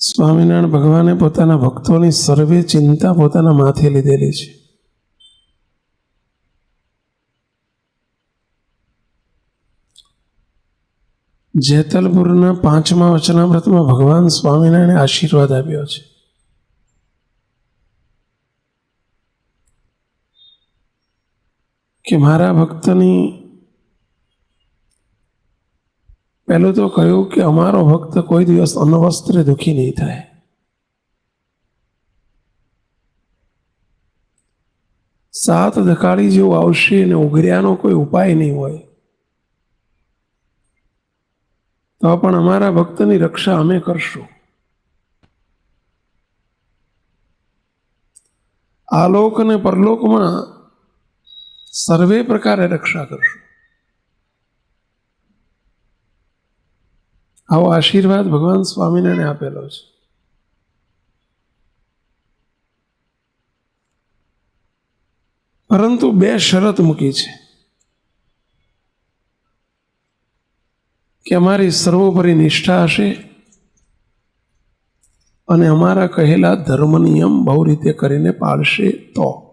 સ્વામિનારાયણ ભગવાને પોતાના ભક્તોની સર્વે ચિંતા પોતાના માથે લીધેલી છે. જેતલપુરના પાંચમા વચનામૃતમાં ભગવાન સ્વામિનારાયણે આશીર્વાદ આપ્યો છે. કે મારા ભક્તની પહેલું તો કહ્યું કે અમારો ભક્ત કોઈ દિવસ અનવસ્ત્ર દુઃખી નહીં થાય. સાત ધકાળી જેવું આવશે અને ઉઘર્યાનો કોઈ ઉપાય નહીં હોય. તો પણ અમારા ભક્તની રક્ષા અમે કરશું. આલોક અને પરલોકમાં સર્વે પ્રકારે રક્ષા કરશું. આવો આશીર્વાદ ભગવાન સ્વામિનારાયણે આપેલો છે. પરંતુ બે શરત મૂકી છે. કે અમારી સર્વોપરી નિષ્ઠા હશે અને અમારા કહેલા ધર્મ નિયમ બહુ રીતે કરીને પાળશે તો.